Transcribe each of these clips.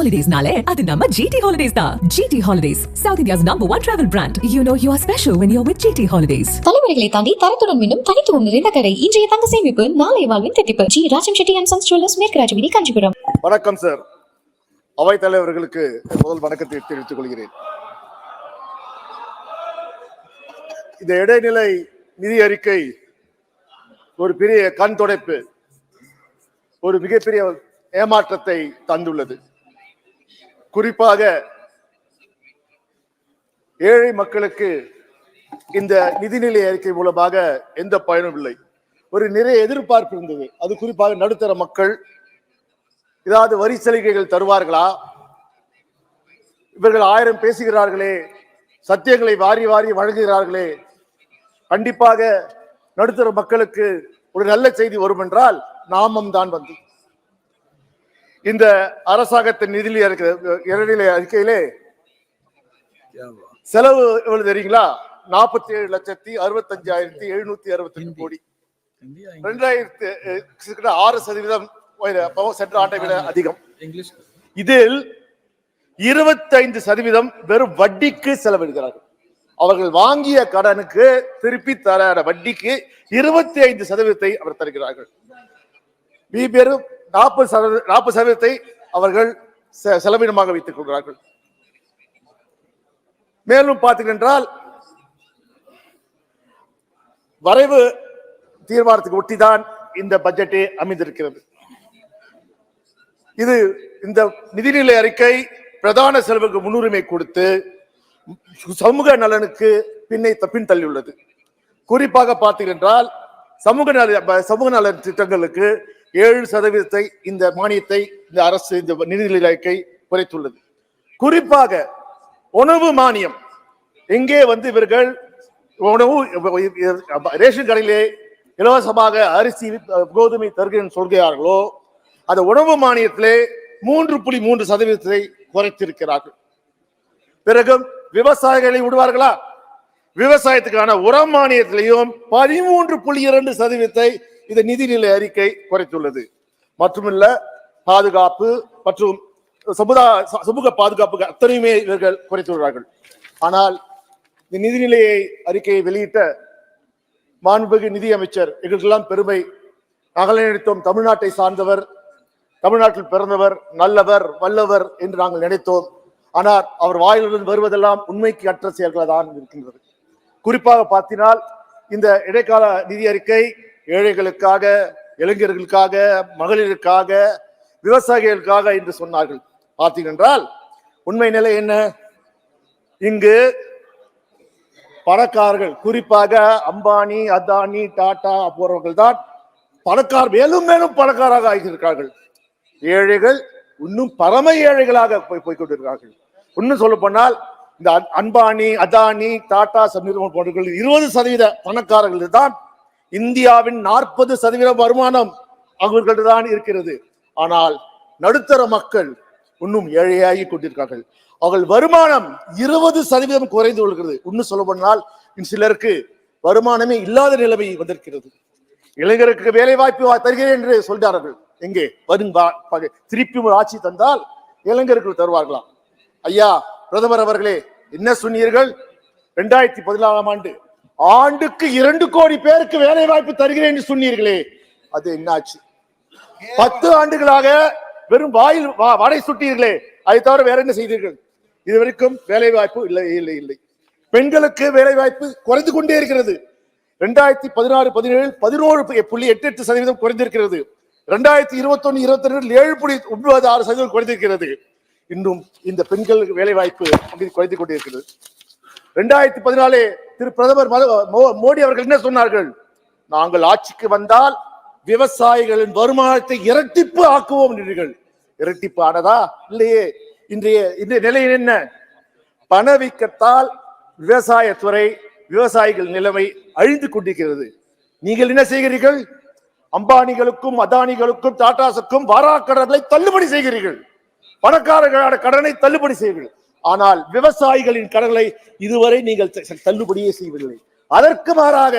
ஹாலிடேஸ்னாலே அது நம்ம ஜிடி ஹாலிடேஸ் தான். GT Holidays South India's number one travel brand you know you are special when you're with GT Holidays தலைமுறைகளை தாண்டி தரத்துடன் மீண்டும் தனித்துவம் நிறைந்த கடை. இன்றைய தங்க சேமிப்பு நாளைய வாழ்வின் திட்டிப்பு G Rajam Chetty and sons jewellers மேற்கு ராஜவீதி காஞ்சிபுரம். வணக்கம் சார் அவைத் தலைவர்களுக்கு முதல் வணக்கத்தை தெரிவித்துக் கொள்கிறேன். இந்த இடைநிலை நிதி அறிக்கை ஒரு பெரிய கண் துடைப்பு ஒரு மிகப்பெரிய ஏமாற்றத்தை தந்துள்ளது. குறிப்பாக ஏழை மக்களுக்கு இந்த நிதிநிலை அறிக்கை மூலமாக எந்த பயனும் இல்லை. ஒரு நிறைய எதிர்பார்ப்பு இருந்தது. அது குறிப்பாக நடுத்தர மக்கள் ஏதாவது வரி சலுகைகள் தருவார்களா? இவர்கள் ஆயிரம் பேசுகிறார்களே சத்தியங்களை வாரி வாரி வழங்குகிறார்களே கண்டிப்பாக நடுத்தர மக்களுக்கு ஒரு நல்ல செய்தி வரும் என்றால் நாமம் தான் வந்து இந்த அரசாங்கத்தின் நிதிநிலை இடைநிலை அறிக்கையிலே செலவு எவ்வளவு தெரியுங்களா? நாற்பத்தி ஏழு லட்சத்தி அறுபத்தஞ்சாயிரத்தி எழுநூத்தி அறுபத்தி கோடி. ரெண்டாயிரத்தி ஆறு சதவீதம் சென்ற ஆண்டை விட அதிகம். இதில் இருபத்தைந்து சதவீதம் வெறும் வட்டிக்கு செலவிடுகிறார்கள். அவர்கள் வாங்கிய கடனுக்கு திருப்பி தர வட்டிக்கு இருபத்தி ஐந்து சதவீதத்தை அவர் தருகிறார்கள். நாற்பது சதவீத நாற்பது சதவீதத்தை அவர்கள் செ- செலவினமாக வைத்துக் கொள்கிறார்கள். மேலும் பார்த்தீங்கன்றால் வரைவு தீர்மானத்துக்கு ஒட்டிதான் இந்த பட்ஜெட்டே அமைந்திருக்கிறது. இது இந்த நிதிநிலை அறிக்கை பிரதான செலவுக்கு முன்னுரிமை கொடுத்து சமூக நலனுக்கு பின்னை பின் தள்ளியுள்ளது குறிப்பாக பார்த்தீர்கள் என்றால் சமூக நல சமூக நலன் திட்டங்களுக்கு ஏழு சதவீதத்தை இந்த மானியத்தை இந்த அரசு இந்த நிதிநிலைக்கை குறைத்துள்ளது. குறிப்பாக உணவு மானியம். எங்கே வந்து இவர்கள் உணவு ரேஷன் கடையிலே இலவசமாக அரிசி கோதுமை தருகிறேன் சொல்கிறார்களோ அந்த உணவு மானியத்திலே மூன்று புள்ளி மூன்று சதவீதத்தை குறைத்திருக்கிறார்கள். பிறகு விவசாயிகளை விடுவார்களா? விவசாயத்துக்கான உரம் மானியத்திலையும் பதிமூன்று புள்ளி இரண்டு சதவீதத்தை இந்த நிதிநிலை அறிக்கை குறைத்துள்ளது. மட்டுமில்ல பாதுகாப்பு மற்றும் சமுதாய ச- சமூக பாதுகாப்புக்கு அத்தனையுமே இவர்கள் குறைத்துள்ளார்கள். ஆனால் இந்த நிதிநிலையை அறிக்கையை வெளியிட்ட மாண்புமிகு நிதியமைச்சர் எங்களுக்கெல்லாம் பெருமை. நாங்கள் நினைத்தோம் தமிழ்நாட்டை சார்ந்தவர் தமிழ்நாட்டில் பிறந்தவர் நல்லவர் வல்லவர் என்று நாங்கள் நினைத்தோம். ஆனால் அவர் வாயிலிருந்து வருவதெல்லாம் உண்மைக்கு அற்ற செயல்களாக தான் இருக்கின்றது. குறிப்பாக பார்த்தினால் இந்த இடைக்கால நிதி அறிக்கை ஏழைகளுக்காக இளைஞர்களுக்காக மகளிருக்காக விவசாயிகளுக்காக என்று சொன்னார்கள். பார்த்தீங்கன்றால் உண்மை நிலை என்ன? இங்கு பணக்காரர்கள் குறிப்பாக அம்பானி அதானி டாடா போறவர்கள் தான் பணக்கார் மேலும் மேலும் பணக்காராக ஆகியிருக்கிறார்கள். ஏழைகள் இன்னும் பரம ஏழைகளாக போய் போய்கொண்டிருக்கிறார்கள் இன்னும் சொல்ல போனால் இந்த அன்- அதானி டாடா சமீபம் போன்றவர்கள் இருபது சதவீத பணக்காரர்கள் தான் இந்தியாவின் நாற்பது சதவீத வருமானம் அவர்கள்தான் இருக்கிறது. ஆனால் நடுத்தர மக்கள் இன்னும் ஏழையாகி கொண்டிருக்கார்கள் அவர்கள் வருமானம் இருபது சதவீதம் குறைந்து கொள்கிறது. இன்னும் சொல்ல போனால் சிலருக்கு வருமானமே இல்லாத நிலைமை வந்திருக்கிறது. இளைஞருக்கு வேலை வாய்ப்பு தருகிறேன் என்று சொல்கிறார்கள். எங்கே? வரும் திருப்பி ஒரு ஆட்சி தந்தால் இளைஞருக்கு தருவார்களாம். ஐயா பிரதமர் அவர்களே என்ன சொன்னீர்கள்? இரண்டாயிரத்தி பதினாலாம் ஆண்டு ஆண்டுக்கு இரண்டு கோடி பேருக்கு வேலை வாய்ப்பு தருகிறேன் என்று சொன்னீர்களே அது என்னாச்சு? பத்து ஆண்டுகளாக வெறும் வாயில் வடை சுட்டீர்களே அதை தவிர வேற என்ன செய்தீர்கள்? இதுவரைக்கும் வேலை வாய்ப்பு இல்லை இல்லை இல்லை. பெண்களுக்கு வேலை வாய்ப்பு குறைந்து கொண்டே இருக்கிறது. ரெண்டாயிரத்தி பதினாறு பதினேழு பதினோரு புள்ளி எட்டு எட்டு சதவீதம் குறைந்திருக்கிறது. ரெண்டாயிரத்தி இருபத்தி ஒன்னு இருபத்தி ரெண்டு ஏழு புள்ளி ஒன்பது ஆறு சதவீதம் குறைந்திருக்கிறது. இன்னும் இந்த பெண்களுக்கு வேலை வாய்ப்பு குறைந்து கொண்டிருக்கிறது ரெண்டாயிரத்தி பதினாலே திரு பிரதமர் மத- மோ- மோடி அவர்கள் என்ன சொன்னார்கள்? நாங்கள் ஆட்சிக்கு வந்தால் விவசாயிகளின் வருமானத்தை இரட்டிப்பு ஆக்குவோம் என்றீர்கள். இரட்டிப்பு ஆனதா? இல்லையே. இன்றைய இன்றைய நிலையில் என்ன? பணவீக்கத்தால் விவசாயத்துறை விவசாயிகள் நிலைமை அழிந்து கொண்டிருக்கிறது. நீங்கள் என்ன செய்கிறீர்கள்? அம்பானிகளுக்கும் அதானிகளுக்கும் டாடாஸுக்கும் வாராக்கடன்களை தள்ளுபடி செய்கிறீர்கள். பணக்காரர்களான கடனை தள்ளுபடி செய்கிறீர்கள். ஆனால் விவசாயிகளின் கடன்களை இதுவரை நீங்கள் தள்ளுபடியே செய்வதில்லை அதற்கு மாறாக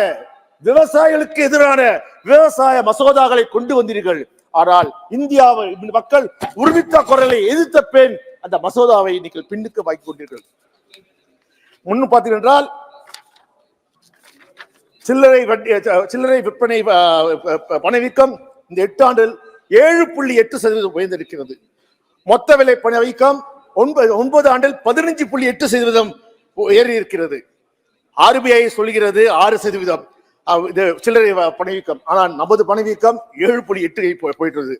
விவசாயிகளுக்கு எதிரான விவசாய மசோதாக்களை கொண்டு வந்தீர்கள். ஆனால் இந்தியாவை மக்கள் உருவித்த குரலை எதிர்த்த பெண் அந்த மசோதாவை நீங்கள் பின்னுக்கு வாங்கி கொண்டீர்கள். முன்னு பார்த்தீர்கள் சில்லறை சில்லறை விற்பனை அஹ், பணவீக்கம் இந்த எட்டு ஆண்டில் ஏழு புள்ளி எட்டு சதவீதம் உயர்ந்திருக்கிறது. மொத்த விலை பணவீக்கம் ஒன்பது ஒன்பது ஆண்டில் பதினஞ்சு புள்ளி எட்டு சதவீதம் ஏறி இருக்கிறது ஆர்பிஐ சொல்கிறது ஆறு சதவீதம். இது சில்லறை பணவீக்கம். ஆனால் நமது பணவீக்கம் ஏழு புள்ளி எட்டு போ- போயிட்டுருது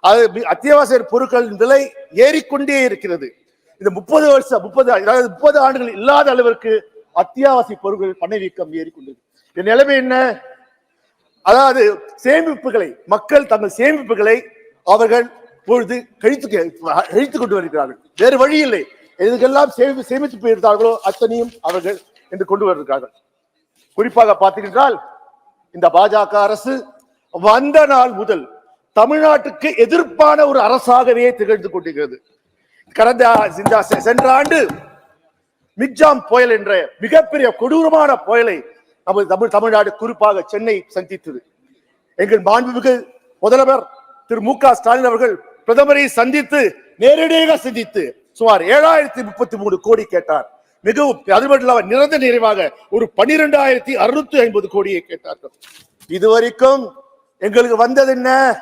அது அத்தியாவசிய பொருட்களின் விலை ஏறிக்கொண்டே இருக்கிறது. இந்த முப்பது வருஷம் முப்பது அதாவது முப்பது ஆண்டுகள் இல்லாத அளவிற்கு அத்தியாவசிய பொருட்கள் பணவீக்கம் ஏறிக்கொண்டது. இந்த நிலைமை என்ன? அதாவது சேமிப்புகளை மக்கள் தங்கள் சேமிப்புகளை அவர்கள் பொழுது கழித்து கழித்துக் கொண்டு வருகிறார்கள். வேறு வழி இல்லை. எதுக்கெல்லாம் சேமி சேமித்து போயிருந்தார்களோ அத்தனையும் அவர்கள் என்று கொண்டு வருகிறார்கள். குறிப்பாக பார்த்தீர்கள் இந்த பாஜக அரசு வந்த நாள் முதல் தமிழ்நாட்டுக்கு எதிர்ப்பான ஒரு அரசாகவே திகழ்ந்து கொண்டிருக்கிறது. கடந்த இந்த சென்ற ஆண்டு மிக்ஜாம் புயல் என்ற மிகப்பெரிய கொடூரமான புயலை நமது தமிழ் தமிழ்நாடு குறிப்பாக சென்னை சந்தித்தது. எங்கள் மாண்புமிகு முதல்வர் திரு மு க ஸ்டாலின் அவர்கள் பிரதமரை சந்தித்து நேரடியாக சந்தித்து சுமார் ஏழாயிரத்தி முப்பத்தி மூணு கோடி கேட்டார். மிகவும் அது மட்டும் இல்லாம நிரந்தர நிறைவாக ஒரு பன்னிரெண்டாயிரத்தி அறுநூத்தி ஐம்பது கோடியை கேட்டார்கள். இதுவரைக்கும் எங்களுக்கு வந்தது என்ன?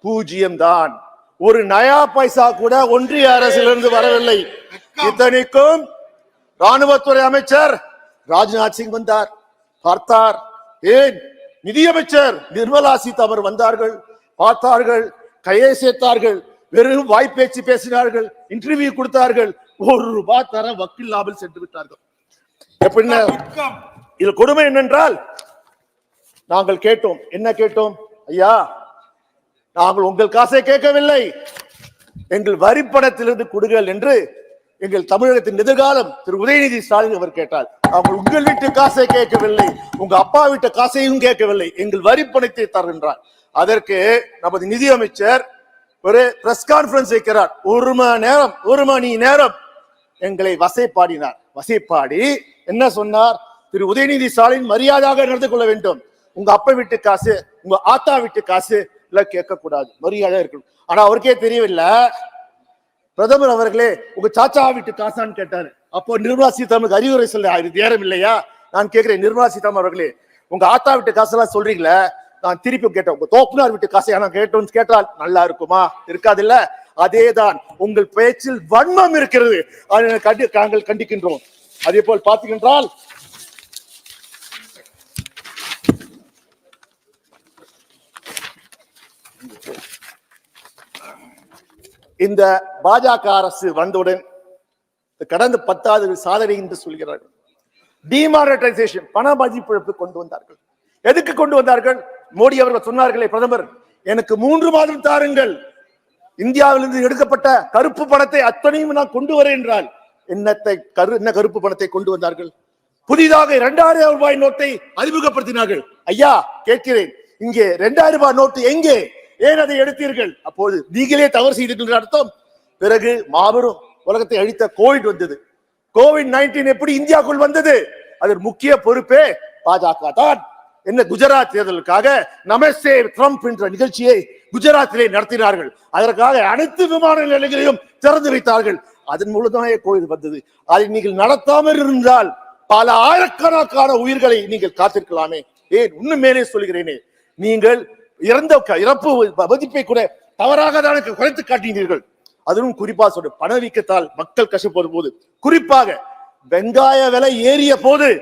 பூஜ்ஜியம் தான் ஒரு நயா பைசா கூட ஒன்றிய அரசிலிருந்து வரவில்லை. இத்தனைக்கும் ராணுவத்துறை அமைச்சர் ராஜ்நாத் சிங் வந்தார். பார்த்தார். ஏன்? நிதியமைச்சர் நிர்மலா சீதாராமன் வந்தார்கள். பார்த்தார்கள். கையை சேர்த்தார்கள் வெறும் வாய்ப்பேச்சு பேசினார்கள் இன்டர்வியூ கொடுத்தார்கள் ஒரு ரூபாய் தர வக்கில்லாமல் சென்று விட்டார்கள். எப்படின்னா இது கொடுமை என்னென்றால் நாங்கள் கேட்டோம். என்ன கேட்டோம்? ஐயா நாங்கள் உங்கள் காசை கேட்கவில்லை. எங்கள் வரி பணத்திலிருந்து கொடுங்கள் என்று எங்கள் தமிழகத்தின் எதிர்காலம் திரு உதயநிதி ஸ்டாலின் அவர் கேட்டார். நாங்கள் உங்கள் வீட்டு காசை கேட்கவில்லை உங்க அப்பா வீட்டு காசையும் கேட்கவில்லை எங்கள் வரி பணத்தை தருகின்றார். அதற்கு நமது நிதியமைச்சர் ஒரு பிரஸ் கான்பரன்ஸ் வைக்கிறார். ஒரு மணி நேரம் ஒரு மணி நேரம் எங்களை வசைப்பாடினார். வசைப்பாடி என்ன சொன்னார்? திரு உதயநிதி ஸ்டாலின் மரியாதையாக நடந்து கொள்ள வேண்டும். உங்க அப்பா வீட்டு காசு உங்க ஆத்தா வீட்டு காசு எல்லாம் கேட்கக்கூடாது. மரியாதை இருக்கணும். ஆனா அவருக்கே தெரியவில்லை. பிரதமர் அவர்களே உங்க சாச்சா வீட்டு காசான்னு கேட்டாரு. அப்போ நிர்மலா சீதாராமனுக்கு அறிவுரை சொல்ல இது நேரம் இல்லையா? நான் கேட்கிறேன் நிர்மலா சீதாராமன் அவர்களே உங்க ஆத்தா வீட்டு காசெல்லாம் சொல்றீங்களே? நான் திருப்பி கேட்டேன். உங்க தோப்புனார் வீட்டு காசை நான் கேட்டோம்னு கேட்டால் நல்லா இருக்குமா? இருக்காது இல்ல அதேதான். உங்கள் பேச்சில் வன்மம் இருக்கிறது. அதை கண்டி நாங்கள் கண்டிக்கின்றோம். அதே போல் பார்த்தீங்கன்றால் இந்த பாஜக அரசு வந்தவுடன் கடந்த பத்தாவது சாதனை என்று சொல்கிறார்கள். டிமானிட்டைசேஷன் பண மதிப்பிழப்பு கொண்டு வந்தார்கள். எதுக்கு கொண்டு வந்தார்கள்? மோடி அவர்கள் சொன்னார்களே பிரதமர் எனக்கு மூன்று மாதம் தாருங்கள். இந்தியாவிலிருந்து எடுக்கப்பட்ட கருப்பு பணத்தை அத்தனையும் நான் கொண்டு வரேன் என்றால் என்னத்தை கரு என்ன கருப்பு பணத்தை கொண்டு வந்தார்கள்? புதிதாக இரண்டாயிரம் ரூபாய் நோட்டை அறிமுகப்படுத்தினார்கள். ஐயா கேட்கிறேன் இங்கே இரண்டாயிரம் ரூபாய் நோட்டு எங்கே? ஏன் அதை எடுத்தீர்கள்? அப்போது நீங்களே தவறு செய்தீர்கள் அர்த்தம். பிறகு மாபெரும் உலகத்தை அழித்த கோவிட் வந்தது. கோவிட் நைன்டீன் எப்படி இந்தியாவுக்குள் வந்தது? அதன் முக்கிய பொறுப்பே பாஜக தான். என்ன குஜராத் தேர்தலுக்காக நமஸ்தே ட்ரம்ப் என்ற நிகழ்ச்சியை குஜராத்திலே நடத்தினார்கள். அதற்காக அனைத்து விமான நிலையங்களையும் திறந்து வைத்தார்கள். அதன் மூலமாக கோயில் வந்தது. அதை நீங்கள் நடத்தாமல் இருந்தால் பல ஆயிரக்கணக்கான உயிர்களை நீங்கள் காத்திருக்கலாமே. ஏன்? இன்னும் மேலே சொல்கிறேனே. நீங்கள் இறந்த இறப்பு மதிப்பை கூட தவறாக தான் குறைத்து காட்டினீர்கள். அதுவும் குறிப்பா சொல்ற பணவீக்கத்தால் மக்கள் கஷ்டப்படும் போது குறிப்பாக வெங்காய விலை ஏறிய போது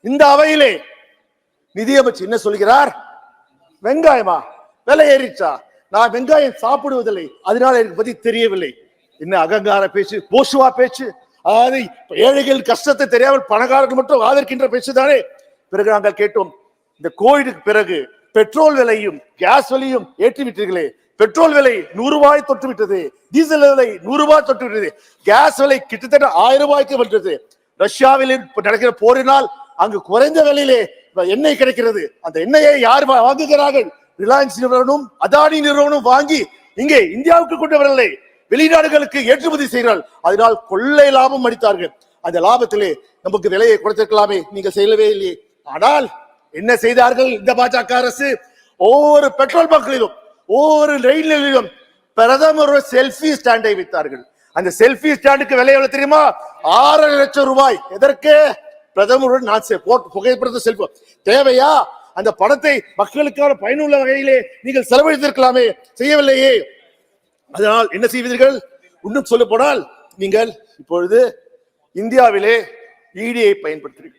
இந்த அவையிலே நிதியமைச்சர் என்ன சொல்கிறார்? வெங்காயமா? விலை ஏறிச்சா நான் வெங்காயம் சாப்பிடுவதில்லை. அதனால எனக்கு பத்தி தெரியவில்லை. என்ன அகங்கார பேச்சு போஷுவா பேச்சு? அதாவது ஏழைகள் கஷ்டத்தை தெரியாமல் பணக்காரர்கள் மட்டும் ஆதரிக்கின்ற பேச்சு தானே பிறகு நாங்கள் கேட்டோம் இந்த கோவிடுக்கு பிறகு பெட்ரோல் விலையும் கேஸ் விலையும் ஏற்றி விட்டீர்களே பெட்ரோல் விலை நூறு ரூபாய் தொட்டு விட்டது டீசல் விலை நூறு ரூபாய் தொட்டு விட்டது கேஸ் விலை கிட்டத்தட்ட ஆயிரம் ரூபாய்க்கு வந்தது ரஷ்யாவில் நடக்கிற போரினால் அங்கு குறைந்த விலையிலே எண்ணெய் கிடைக்கிறது. அந்த எண்ணெயை யார் வாங்குகிறார்கள்? ரிலையன்ஸ் நிறுவனம் அதானி நிறுவனம் வாங்கி இங்கே இந்தியாவுக்கு கொண்டு வரவில்லை. வெளிநாடுகளுக்கு ஏற்றுமதி செய்கிறார்கள். அதனால் கொள்ளை லாபம் அடித்தார்கள் அந்த லாபத்திலே நமக்கு விலையை குறைத்திருக்கலாமே நீங்க செய்யவே இல்லையே. ஆனால் என்ன செய்தார்கள் இந்த பாஜக அரசு? ஒவ்வொரு பெட்ரோல் பங்கிலும் ஒவ்வொரு ரயில் நிலையிலும் பிரதமர் செல்ஃபி ஸ்டாண்டை வைத்தார்கள். அந்த செல்ஃபி ஸ்டாண்டுக்கு விலை எவ்வளவு தெரியுமா? ஆறரை லட்சம் ரூபாய். எதற்கு? பிரதமருடன் நான் செ- போட்டு புகைப்படத்தை செல்ஃபி தேவையா? அந்த படத்தை மக்களுக்கான பயனுள்ள வகையிலே நீங்கள் செலவழித்திருக்கலாமே? செய்யவில்லையே. அதனால் என்ன செய்வீர்கள்? இன்னும் சொல்ல போனால் நீங்கள் இப்பொழுது இந்தியாவிலே இடியை பயன்படுத்துகிறீர்கள்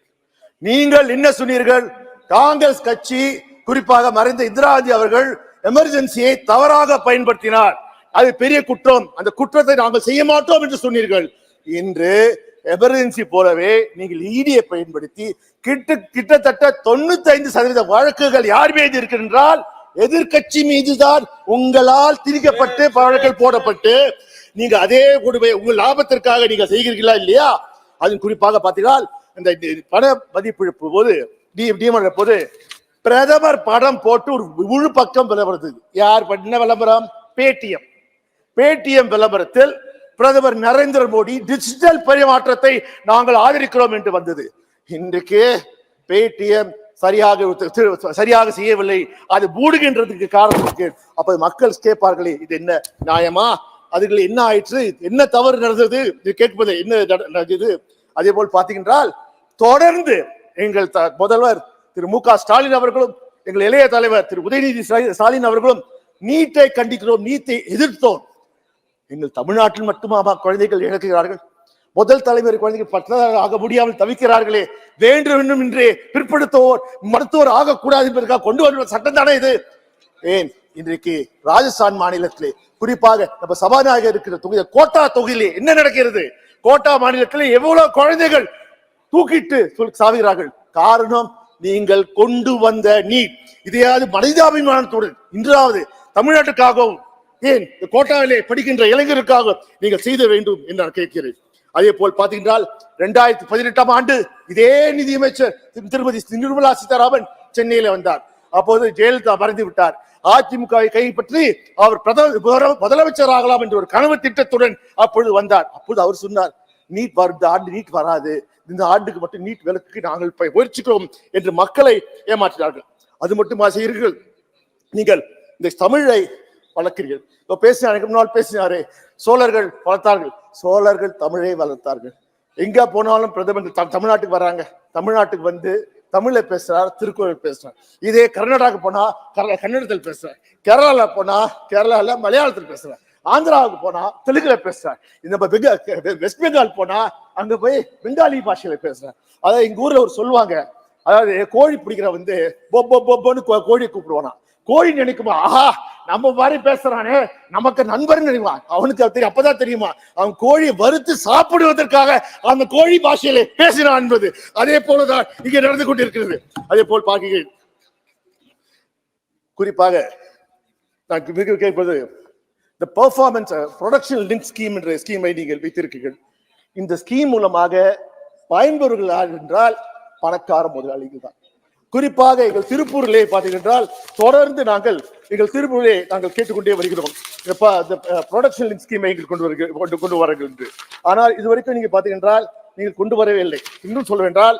நீங்கள் என்ன சொன்னீர்கள்? காங்கிரஸ் கட்சி குறிப்பாக மறைந்த இந்திராஜி அவர்கள் எமர்ஜென்சியை தவறாக பயன்படுத்தினார். அது பெரிய குற்றம். அந்த குற்றத்தை நாங்கள் செய்ய மாட்டோம் என்று சொன்னீர்கள். இன்று எமர்ஜென்சி போலவே நீங்கள் இடியை பயன்படுத்தி கிட்ட கிட்டத்தட்ட தொண்ணூத்தி ஐந்து சதவீத வழக்குகள் யார் மீது இருக்கின்றால் எதிர்க்கட்சி மீதுதான் உங்களால் திரிக்கப்பட்டு வழக்குகள் போடப்பட்டு நீங்க அதே கொடுமை உங்கள் லாபத்திற்காக நீங்க செய்கிறீர்களா இல்லையா? அது குறிப்பாக பார்த்தீங்கன்னா இந்த பண மதிப்பிழப்பு போது டி டிமன்ற போது பிரதமர் படம் போட்டு ஒரு முழு பக்கம் விளம்பரத்துக்கு. யார் பண்ண விளம்பரம்? பேடிஎம். பேடிஎம் விளம்பரத்தில் பிரதமர் நரேந்திர மோடி டிஜிட்டல் பரிமாற்றத்தை நாங்கள் ஆதரிக்கிறோம் என்று வந்தது. இன்றைக்கு பேடிஎம் சரியாக சரியாக செய்யவில்லை. அது மூடுகின்றதுக்கு காரணம் இருக்கு. அப்ப மக்கள் கேட்பார்களே இது என்ன நியாயமா? அதுல என்ன ஆயிற்று? என்ன தவறு நடந்தது? இது கேட்பது என்ன நட- நடந்தது? அதே போல் பார்த்தீங்கன்றால் தொடர்ந்து எங்கள் த- முதல்வர் திரு மு க ஸ்டாலின் அவர்களும் எங்கள் இளைய தலைவர் திரு உதயநிதி ஸ்டாலின் அவர்களும் நீட்டை கண்டிக்கிறோம் நீட்டை எதிர்த்தோம். நீங்கள் தமிழ்நாட்டில் மட்டுமா குழந்தைகள் இழக்கிறார்கள்? முதல் தலைமுறை குழந்தைகள் பட்டதாரர் ஆக முடியாமல் தவிக்கிறார்களே. வேண்டும் வேண்டும் என்றே பிற்படுத்துவோர் மருத்துவர் ஆகக்கூடாது என்பதற்காக கொண்டு வந்த சட்டம் தானே இது? ஏன்? இன்றைக்கு ராஜஸ்தான் மாநிலத்திலே குறிப்பாக நம்ம சபாநாயகர் இருக்கிற தொகுதி கோட்டா தொகுதியிலே என்ன நடக்கிறது? கோட்டா மாநிலத்திலே எவ்வளவு குழந்தைகள் தூக்கிட்டு சொல் சாவுகிறார்கள்? காரணம் நீங்கள் கொண்டு வந்த நீட் இதையாவது மனிதாபிமானத்துடன் இன்றாவது தமிழ்நாட்டுக்காகவும் ஏன் இந்த கோட்டாவிலே படிக்கின்ற இளைஞருக்காக நீங்கள் செய்த வேண்டும் என்று நான் கேட்கிறேன். அதே போல் பார்த்தீங்கன்னா ரெண்டாயிரத்தி பதினெட்டாம் ஆண்டு இதே நிதியமைச்சர் திரு- திருமதி நிர்மலா சீதாராமன் சென்னையில வந்தார். அப்போது ஜெயலலிதா மறைந்து விட்டார். அதிமுகவை கைப்பற்றி அவர் பிரதம முதலமைச்சர் ஆகலாம் என்ற ஒரு கனவு திட்டத்துடன் அப்பொழுது வந்தார். அப்பொழுது அவர் சொன்னார் நீட் வரும் இந்த ஆண்டு நீட் வராது. இந்த ஆண்டுக்கு மட்டும் நீட் விலக்கு நாங்கள் முயற்சிக்கிறோம் என்று மக்களை ஏமாற்றினார்கள். அது மட்டுமா செய்கிறீர்கள் நீங்கள் இந்த தமிழை வளர்க்கிறீர்கள். இப்போ பேசினார் முன்னால் பேசினாரு. சோழர்கள் வளர்த்தார்கள். சோழர்கள் தமிழை வளர்த்தார்கள். எங்கே போனாலும் பிரதமர் த- தமிழ்நாட்டுக்கு வராங்க. தமிழ்நாட்டுக்கு வந்து தமிழ்ல பேசுறார் திருக்குறள் பேசுறார். இதே கர்நாடகாக்கு போனா கர- கன்னடத்தில் பேசுறார். கேரளால போனா கேரளால மலையாளத்தில் பேசுறார். ஆந்திராவுக்கு போனா தெலுங்குல பேசுறார். இந்த வெஸ்ட் பெங்கால் போனா அங்க போய் பெங்காலி பாஷையில பேசுறார். அதாவது எங்க ஊர்ல ஒரு சொல்லுவாங்க. அதாவது கோழி பிடிக்கிற வந்து பொப்போ கோ- கோழியை கூப்பிடுவானா கோழி நினைக்குமா ஆஹா நம்ம மாதிரி பேசுறானே நமக்கு நண்பர்னு தெரியுமா? அவனுக்கு அது தெரியும் அப்பதான் தெரியுமா? அவன் கோழியை வறுத்து சாப்பிடுவதற்காக அந்த கோழி பாஷையிலே பேசினான் என்பது. அதே போலதான் இங்கே நடந்து கொண்டிருக்கிறது. அதே போல் பார்க்கிறேன் குறிப்பாக நான் மிக கேட்பது uh, இந்த பெர்ஃபார்மன்ஸ் ப்ரொடக்ஷன் லிங்க் ஸ்கீம் என்ற ஸ்கீமை நீங்கள் வைத்திருக்கீர்கள் இந்த ஸ்கீம் மூலமாக பயன்பெறுகிறார் என்றால் பணக்கார முதலாளிகள் தான். குறிப்பாக எங்கள் திருப்பூரிலே பார்த்தீங்கன்றால் தொடர்ந்து நாங்கள் எங்கள் திருப்பூரிலே நாங்கள் கேட்டுக்கொண்டே வருகிறோம் இந்த ப்ரொடக்ஷன் லிங்க் ஸ்கீமை எங்கள் கொண்டு வருகிற கொண்டு கொண்டு வரங்கள் என்று ஆனால் இது வரைக்கும் நீங்க பார்த்தீங்கன்றால் நீங்கள் கொண்டு வரவே இல்லை இன்னும் சொல்வென்றால்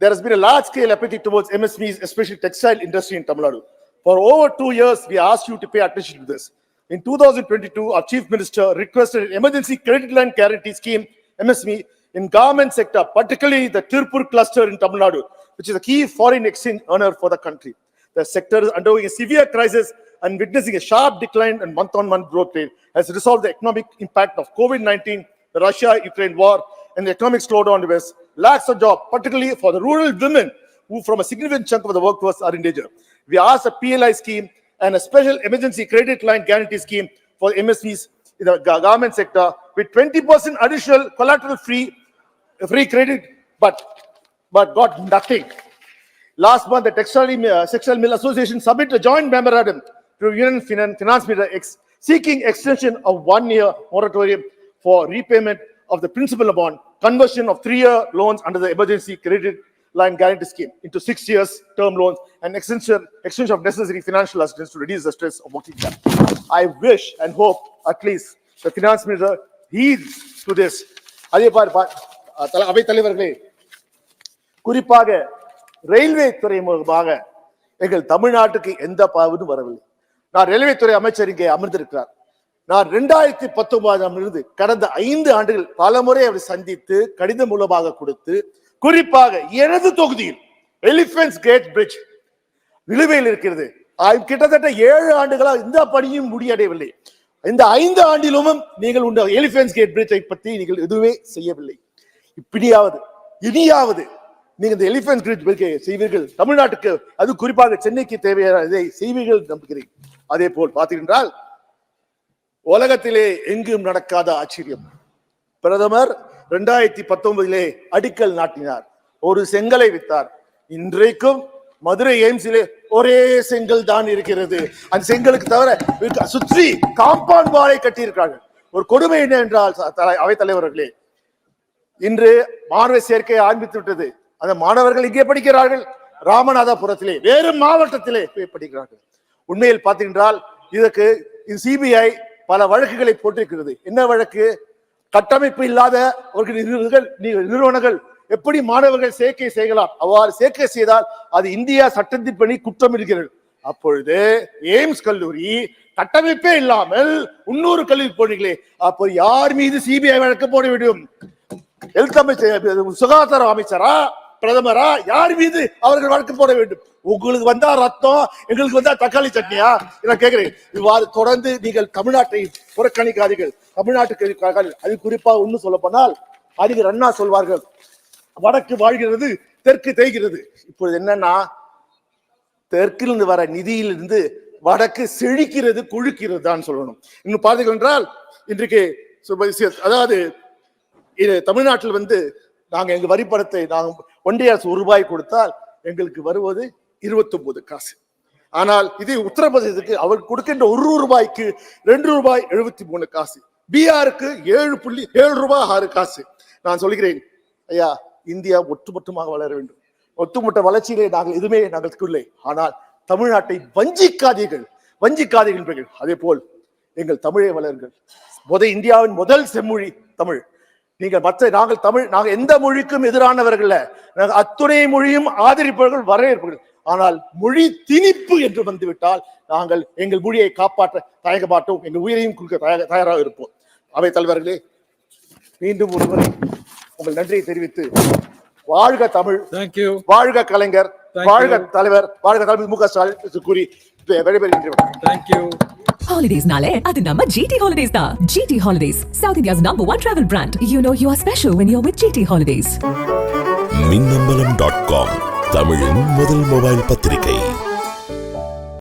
there has been a large scale appetite towards MSMEs, especially textile industry in Tamil Nadu. For over two years, we asked you to pay attention to this. In 2022, our chief minister requested an emergency credit line guarantee scheme, MSME, in garment sector, particularly the Tirupur cluster in Tamil Nadu, which is a key foreign exchange earner for the country. The sector is undergoing a severe crisis and witnessing a sharp decline in month-on-month growth rate has resolved the economic impact of COVID-19, the Russia-Ukraine war, and the economic slowdown West, lacks of job, particularly for the rural women who from a significant chunk of the workforce are in danger. We asked a PLI scheme and a special emergency credit line guarantee scheme for MSPs in the ga- garment sector with 20% additional collateral free, free credit, but, but got nothing. Last month, the Textile uh, Textile Mill Association submitted a joint memorandum to Union Finan- Finance Minister ex- seeking extension of one-year moratorium for repayment of the principal bond, conversion of three-year loans under the emergency credit line guarantee scheme into six years term loans and extension, extension of necessary financial assistance to reduce the stress of working capital. I wish and hope at least the finance minister heeds to this. அதே பார் அவை தலைவர்களே குறிப்பாக railway துறை மூலமாக எங்கள் தமிழ்நாட்டுக்கு எந்த பாவனும் வரவில்லை. நான் ரயில்வே துறை அமைச்சர் இங்கே அமர்ந்திருக்கிறார். நான் ரெண்டாயிரத்தி பத்தொன்பதாம் இருந்து கடந்த ஐந்து ஆண்டுகள் பலமுறை அவரை சந்தித்து கடிதம் மூலமாக கொடுத்து குறிப்பாக எனது தொகுதியில் எலிபென்ஸ் கேட் பிரிட்ஜ் நிலுவையில் இருக்கிறது. கிட்டத்தட்ட ஏழு ஆண்டுகளாக இந்த பணியும் முடியடையவில்லை. இந்த ஐந்து ஆண்டிலும் நீங்கள் உண்ட எலிபென்ஸ் கேட் பிரிட்ஜை பற்றி நீங்கள் எதுவுமே செய்யவில்லை. இப்படியாவது இனியாவது நீங்க இந்த எலிபென்ட் பிரிட்ஜ் செய்வீர்கள். தமிழ்நாட்டுக்கு அது குறிப்பாக சென்னைக்கு தேவையான இதை செய்வீர்கள் நம்புகிறேன். அதே போல் பார்த்தீங்கன்றால் உலகத்திலே எங்கும் நடக்காத ஆச்சரியம். பிரதமர் இரண்டாயிரத்தி பத்தொன்பதிலே அடிக்கல் நாட்டினார். ஒரு செங்கலை வித்தார். இன்றைக்கும் மதுரை எய்ம்ஸிலே ஒரே செங்கல் தான் இருக்கிறது. அந்த செங்கலுக்கு தவிர சுற்றி காம்பவுண்ட் வாலை கட்டியிருக்கிறார்கள். ஒரு கொடுமை என்ன என்றால் அவை அவைத் தலைவர்களே இன்று மாணவ சேர்க்கை ஆரம்பித்து விட்டது. அந்த மாணவர்கள் இங்கே படிக்கிறார்கள். ராமநாதபுரத்திலே வேறு மாவட்டத்திலே போய் படிக்கிறார்கள். உண்மையில் பார்த்தீங்கன்றால் இதற்கு சிபிஐ பல வழக்குகளை போட்டிருக்கிறது. என்ன வழக்கு? கட்டமைப்பு இல்லாத ஒரு நிறுவனங்கள் நிறுவனங்கள் எப்படி மாணவர்கள் சேர்க்கை செய்யலாம்? அவ்வாறு சேர்க்கை செய்தால் அது இந்தியா சட்டத்தின்படி குற்றம் இருக்கிறது. அப்பொழுது எய்ம்ஸ் கல்லூரி கட்டமைப்பே இல்லாமல் இன்னொரு கல்வி போனீங்களே அப்போ யார் மீது சிபிஐ வழக்கு போட வேண்டும்? ஹெல்த் அமைச்சர் சுகாதார அமைச்சரா பிரதமரா யார் மீது அவர்கள் வழக்கு போட வேண்டும்? உங்களுக்கு வந்தா ரத்தம் எங்களுக்கு வந்தா தக்காளி சட்னியா? நான் கேட்கிறேன். இவ்வாறு தொடர்ந்து நீங்கள் தமிழ்நாட்டை புறக்கணிக்காதீர்கள். தமிழ்நாட்டுக்கு அது குறிப்பா ஒண்ணு சொல்ல போனால் அறிஞர் அண்ணா சொல்வார்கள். வடக்கு வாழ்கிறது தெற்கு தேய்கிறது. இப்பொழுது என்னன்னா தெற்கிலிருந்து வர நிதியிலிருந்து வடக்கு செழிக்கிறது கொழுக்கிறது தான் சொல்லணும். இன்னும் பார்த்தீர்கள் என்றால் இன்றைக்கு அதாவது இது தமிழ்நாட்டில் வந்து நாங்கள் எங்கள் வரி வரிப்பணத்தை நாங்கள் ஒன்றிய அரசு ஒரு ரூபாய் கொடுத்தால் எங்களுக்கு வருவது 29 காசு. ஆனால் இது உத்தரப்பிரதேசத்துக்கு அவர் கொடுக்கின்ற ஒரு ரூபாய்க்கு ரெண்டு ரூபாய் எழுபத்தி மூணு காசு. பீகாருக்கு ஏழு புள்ளி ஏழு ரூபாய் ஆறு காசு. நான் சொல்கிறேன் ஐயா இந்தியா ஒட்டுமொத்தமாக வளர வேண்டும். ஒட்டுமொத்த வளர்ச்சியிலே நாங்கள் எதுவுமே நாங்கள் இல்லை ஆனால் தமிழ்நாட்டை வஞ்சிக்காதீர்கள். வஞ்சிக்காதீர்கள் அதே போல் எங்கள் தமிழை வளருங்கள். முத இந்தியாவின் முதல் செம்மொழி தமிழ். நீங்கள் மற்ற நாங்கள் தமிழ் நாங்கள் எந்த மொழிக்கும் எதிரானவர்கள். நாங்கள் அத்துணை மொழியும் ஆதரிப்பவர்கள் வரவேற்பவர்கள். ஆனால் மொழி திணிப்பு என்று வந்துவிட்டால் நாங்கள் எங்கள் மொழியை காப்பாற்ற தயங்க மாட்டோம் எங்கள் உயிரையும் கொடுக்க தயார- தயாராக இருப்போம். அவை தலைவர்களே மீண்டும் ஒருமுறை உங்கள் நன்றியை தெரிவித்து வாழ்க தமிழ். Thank you. வாழ்க கலைஞர். வாழ்க. தலைவர். வாழ்க தலைவர் மு க ஸ்டாலின் கூறி விடைபெறுகின்றேன் Thank you. Holidays-நாலே அது நம்ம GT Holidays தான். GT Holidays, South India's number one travel brand. You know you are special when you're with GT Holidays. Minnambalam dot com தமிழின் முதல் மொபைல் பத்திரிகை